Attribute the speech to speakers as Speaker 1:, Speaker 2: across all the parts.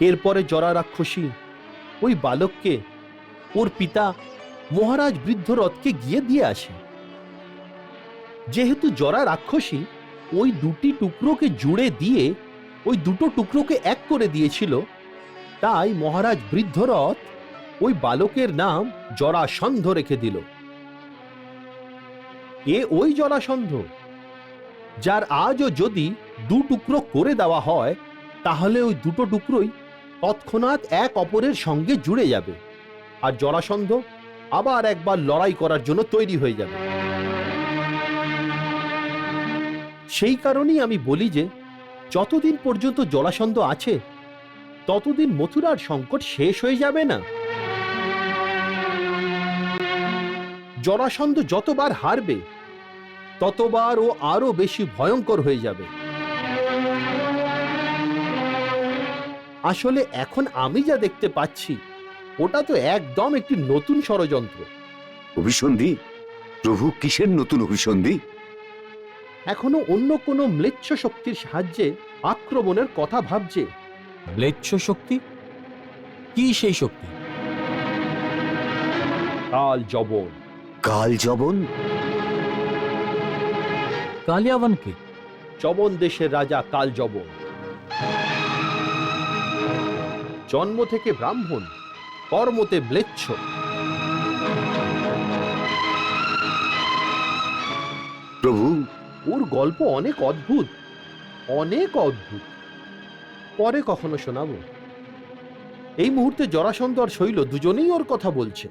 Speaker 1: এরপরে জরা রাক্ষসী, ওই বালককে ওর পিতা মহারাজ বৃদ্ধ রথকে গিয়ে দিয়ে আসে। যেহেতু জরা রাক্ষসী ওই দুটি টুকরোকে জুড়ে দিয়ে ওই দুটো টুকরোকে এক করে দিয়েছিল, তাই মহারাজ বৃদ্ধরথ ওই বালকের নাম জরাসন্ধ রেখে দিল। এ ওই জরাসন্ধ যার আজও যদি দু টুকরো করে দেওয়া হয়, তাহলে ওই দুটো টুকরোই তৎক্ষণাৎ এক অপরের সঙ্গে জুড়ে যাবে। আর জরাসন্ধ আবার একবার লড়াই করার জন্য তৈরি হয়ে যাবে। সেই কারণেই আমি বলি যে, যতদিন পর্যন্ত জলাসন্ধ আছে, ততদিন মথুরার সংকট শেষ হয়ে যাবে না। জরাসন্ধ যতবার হারবে, ততবার ও আরও বেশি ভয়ঙ্কর হয়ে যাবে। আসলে এখন আমি যা দেখতে পাচ্ছি ওটা তো একদম একটি নতুন ষড়যন্ত্র।
Speaker 2: অভিসন্ধি? প্রভু কিসের নতুন অভিসন্ধি?
Speaker 1: এখনও অন্য কোনো ম্লেচ্ছ শক্তির সাহায্যে আক্রমণের কথা ভাবছে।
Speaker 3: ম্লেচ্ছ শক্তি? কি সেই শক্তি?
Speaker 1: কাল জবন
Speaker 2: কাল জবন
Speaker 3: কালিয়াবানকে?
Speaker 1: জবন দেশের রাজা কাল জবন জন্ম থেকে ব্রাহ্মণ কর্মতে ম্লেচ্ছ।
Speaker 2: প্রভু
Speaker 1: ওর গল্প অনেক অদ্ভুত অনেক অদ্ভুত। পরে কখনো শোনাবো। এই মুহূর্তে জরাসন্ধ আর শৈল দুজনেই ওর কথা বলছে।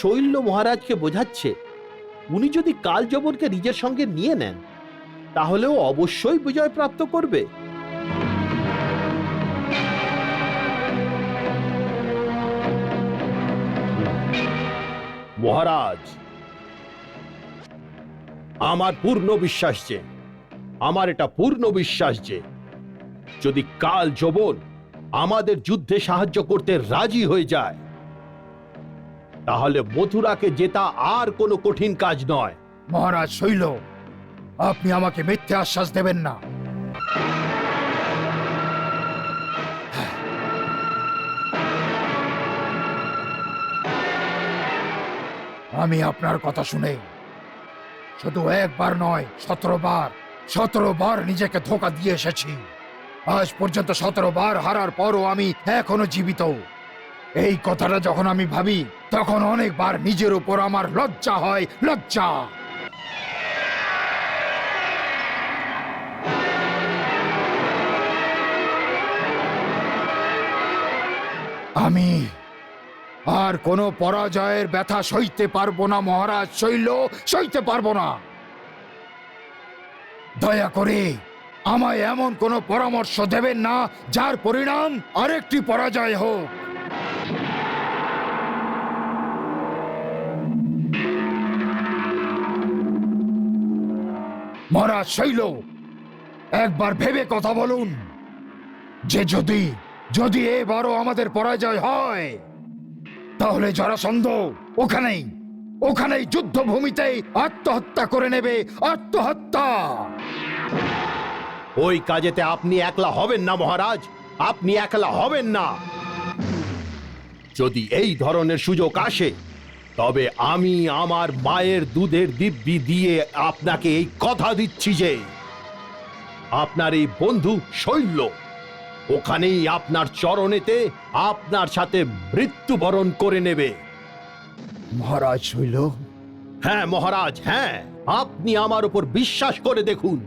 Speaker 1: শৈল্য মহারাজকে বোঝাচ্ছে উনি যদি কালজবনকে নিজের সঙ্গে নিয়ে নেন তাহলে ও অবশ্যই বিজয় প্রাপ্ত করবে। মহারাজ, আমার পূর্ণ বিশ্বাস যে, আমার এটা পূর্ণ বিশ্বাস যে, যদি কাল যবন আমাদের যুদ্ধে সাহায্য করতে রাজি হয়ে যায়, তাহলে মথুরাকে জেতা আর কোনো কঠিন কাজ নয়।
Speaker 4: মহারাজ শৈল, আপনি আমাকে মিথ্যে আশ্বাস দেবেন না। আমি আপনার কথা শুনে, শুধু একবার নয়, সতেরো বার সতেরো বার নিজেকে ধোকা দিয়ে এসেছি। আজ পর্যন্ত সতেরো বার হারার পরও আমি এখনও জীবিত। এই কথাটা যখন আমি ভাবি, তখন অনেকবার নিজের উপর আমার লজ্জা হয়, লজ্জা। আমি আর কোনো পরাজয়ের ব্যথা সইতে পারব না, মহারাজ শৈল সইতে পারব না। দয়া করে আমায় এমন কোনো পরামর্শ দেবেন না, যার পরিণাম আরেকটি পরাজয় হোক। মহারাজ শৈল একবার ভেবে কথা বলুন যে যদি যদি এবারও আমাদের পরাজয় হয় তাহলে জরাসন্ধ, ওখানেই ওখানেই যুদ্ধভূমিতেই আত্মহত্যা করে নেবে, আত্মহত্যা।
Speaker 1: ওই কাজেতে আপনি একলা হবেন না, মহারাজ। আপনি একলা হবেন না। যদি এই ধরনের সুযোগ আসে, তবে আমি আমার মায়ের দুধের দিব্যি দিয়ে আপনাকে এই কথা দিচ্ছি যে, আপনার এই বন্ধু শৈল্য ওখানেই আপনার চরণেতে আপনার সাথে মৃত্যুবরণ করে নেবে।
Speaker 4: মহারাজ শৈল
Speaker 1: হ্যাঁ মহারাজ হ্যাঁ। আপনি আমার উপর বিশ্বাস করে দেখুন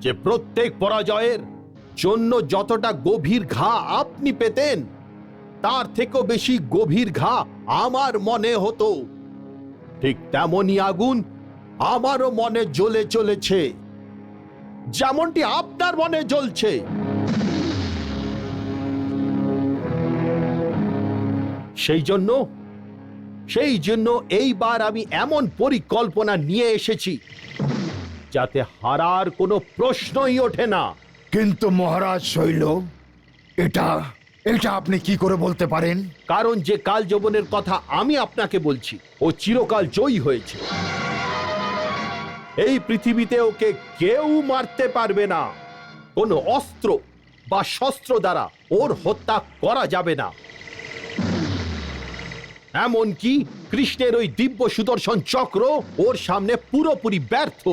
Speaker 1: যে প্রত্যেক পরাজয়ের জন্য যতটা গভীর ঘা আপনি পেতেন তার থেকেও বেশি গভীর ঘা আমার মনে হতো। ঠিক তেমনই আগুন আমারও মনে জ্বলে চলেছে। যেমনটি আপনার মনে জ্বলছে সেই জন্য সেই জন্য এইবার আমি এমন পরিকল্পনা নিয়ে এসেছি যাতে হারার কোনো প্রশ্নই ওঠে না।
Speaker 4: কিন্তু মহারাজ শৈল এটা এটা আপনি কি করে বলতে পারেন?
Speaker 1: কারণ যে কাল যৌবনের কথা আমি আপনাকে বলছি ও চিরকাল জয়ী হয়েছে। এই পৃথিবীতে ওকে কেউ মারতে পারবে না। কোনো অস্ত্র বা শস্ত্র দ্বারা ওর হত্যা করা যাবে না। এমনকি কৃষ্ণের ওই দিব্য সুদর্শন চক্র ওর সামনে পুরোপুরি ব্যর্থ।